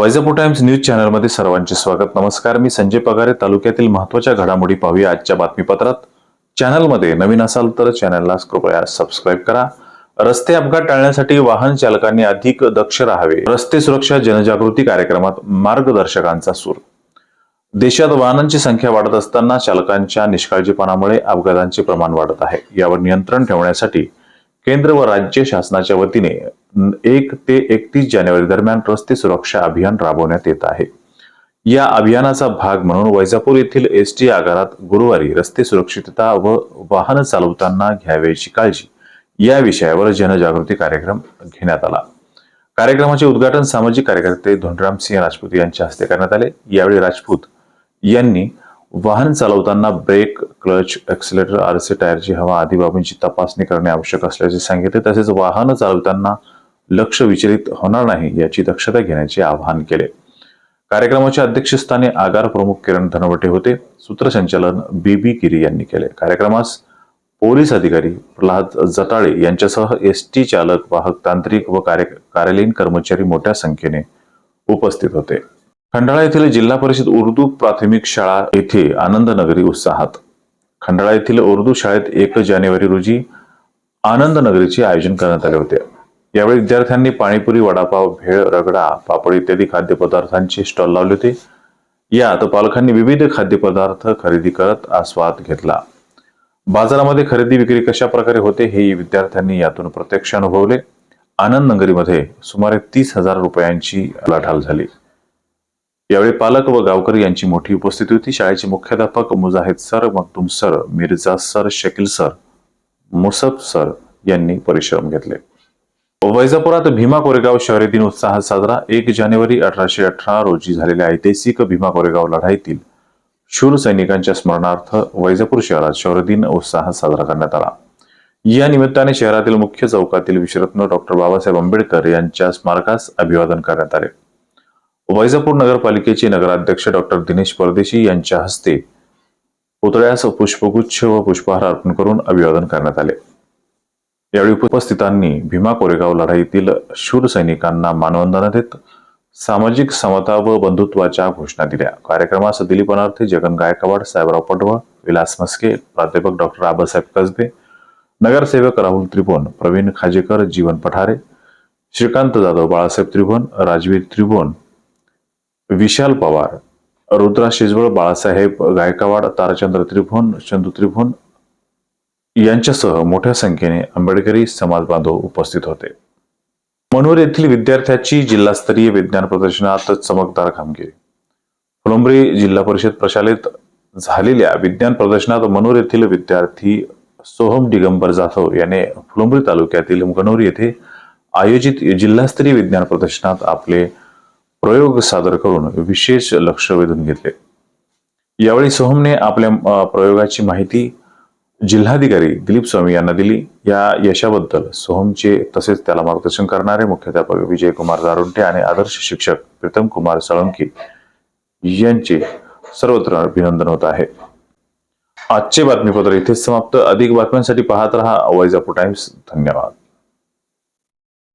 Vaijapur times news चॅनलमध्ये सर्वांचे स्वागत. नमस्कार मी संजय पगारे. तालुक्यातील महत्त्वाच्या घडामोडी पाहूया आजच्या बातमीपत्रात. चॅनलमध्ये नवीन असाल तर चॅनलला कृपया सबस्क्राईब करा. रस्ते अपघात टाळण्यासाठी वाहन चालकांनी अधिक दक्ष राहावे. रस्ते सुरक्षा जनजागृती कार्यक्रमात मार्गदर्शकांचा सूर. देशात वाहनांची संख्या वाढत असताना चालकांच्या निष्काळजीपणामुळे अपघातांचे प्रमाण वाढत आहे. यावर नियंत्रण ठेवण्यासाठी केंद्र व राज्य शासनाच्या वतीने एक ते एकतीस जानेवारी दरम्यान रस्ते सुरक्षा अभियान राबवण्यात येत आहे. या अभियानाचा भाग म्हणून वैजापूर येथील एस टी आगारात गुरुवारी रस्ते सुरक्षितता व वाहन चालवताना घ्यावयाची काळजी या विषयावर जनजागृती कार्यक्रम घेण्यात आला. कार्यक्रमाचे उद्घाटन सामाजिक कार्यकर्ते धोंडराम सिंह राजपूत यांच्या हस्ते करण्यात आले. यावेळी राजपूत यांनी वाहन चालवताना ब्रेक क्लच एक्सिलेटर आरसे टायरची हवा आदी बाबींची तपासणी करणे आवश्यक असल्याचे सांगितले. तसेच वाहन चालवताना लक्ष विचलित होणार नाही याची दक्षता घेण्याचे आवाहन केले. कार्यक्रमाच्या अध्यक्षस्थानी आगार प्रमुख किरण धनवटे होते. सूत्रसंचालन बी बी गिरी यांनी केले. कार्यक्रमास पोलीस अधिकारी प्रल्हाद जताळे यांच्यासह एस टी चालक वाहक तांत्रिक व कार्य कार्यालयीन कर्मचारी मोठ्या संख्येने उपस्थित होते. खंडाळा येथील जिल्हा परिषद उर्दू प्राथमिक शाळा येथे आनंदनगरी उत्साहात. खंडाळा येथील उर्दू शाळेत एक जानेवारी रोजी आनंद नगरीचे आयोजन करण्यात आले होते. यावेळी विद्यार्थ्यांनी पाणीपुरी वडापाव भेळ रगडा पापड इत्यादी खाद्यपदार्थांचे स्टॉल लावले होते. यात पालकांनी विविध खाद्यपदार्थ खरेदी करत आस्वाद घेतला. बाजारामध्ये खरेदी विक्री कशा प्रकारे होते हे विद्यार्थ्यांनी यातून प्रत्यक्ष अनुभवले. आनंद नगरीमध्ये सुमारे तीस हजार रुपयांची लाठाल झाली. यावेळी पालक व गावकरी यांची मोठी उपस्थिती होती. शाळेचे मुख्याध्यापक Mujahid sir Makhdoom sir Mirza sir Shakeel sir Musaf sir यांनी परिश्रम घेतले. वैजापुरात भीमा कोरेगाव शहरी दिन उत्साहात साजरा. एक जानेवारी अठराशे अठरा रोजी झालेल्या ऐतिहासिक भीमा कोरेगाव लढाईतील शूर सैनिकांच्या स्मरणार्थ वैजापूर शहरात शौर्य दिन उत्साहात साजरा करण्यात आला. या निमित्ताने शहरातील मुख्य चौकातील विश्वरत्न डॉक्टर बाबासाहेब आंबेडकर यांच्या स्मारकास अभिवादन करण्यात आले. वैजापूर नगरपालिकेचे नगराध्यक्ष डॉक्टर दिनेश परदेशी यांच्या हस्ते पुतळ्यास पुष्पगुच्छ व पुष्पहार अर्पण करून अभिवादन करण्यात आले. यावेळी उपस्थितांनी भीमा कोरेगाव लढाईतील शूर सैनिकांना मानवंदना देत सामाजिक समता व बंधुत्वाच्या घोषणा दिल्या. कार्यक्रमास दिलीप अनार्थे जगन गायकवाड साहेबराव पडवळ विलास मस्के प्राध्यापक डॉक्टर आबासाहेब कसबे नगरसेवक राहुल त्रिभुवन प्रवीण खाजेकर जीवन पठारे श्रीकांत जाधव बाळासाहेब त्रिभुवन राजवीर त्रिभुवन विशाल पवार रुद्रा शिजवळ बाळासाहेब गायकवाड ताराचंद्र त्रिभुवन चंदू त्रिभुवन यांच्यासह मोठ्या संख्येने आंबेडकरी समाज बांधव उपस्थित होते. मनोर येथील विद्यार्थ्याची जिल्हास्तरीय विज्ञान प्रदर्शनात चमकदार कामगिरी. फुलंब्री जिल्हा परिषद प्रशालेत झालेल्या विज्ञान प्रदर्शनात मनोर येथील विद्यार्थी सोहम दिगंबर जाधव याने फुलंब्री तालुक्यातील गणोरी येथे आयोजित जिल्हास्तरीय विज्ञान प्रदर्शनात आपले प्रयोग सादर करून विशेष लक्ष वेधून घेतले. यावेळी सोहमने आपल्या प्रयोगाची माहिती जिल्हाधिकारी दिलीप स्वामी यांना दिली. या यशाबद्दल सोहमचे तसेच त्याला मार्गदर्शन करणारे मुख्याध्यापक विजय कुमार दारुंटे आणि आदर्श शिक्षक प्रीतम कुमार साळुंकी यांचे सर्वत्र अभिनंदन होत आहे. आजचे बातमीपत्र इथेच समाप्त. अधिक बातम्यांसाठी पाहत रहा. वैजापूर टाइम्स धन्यवाद.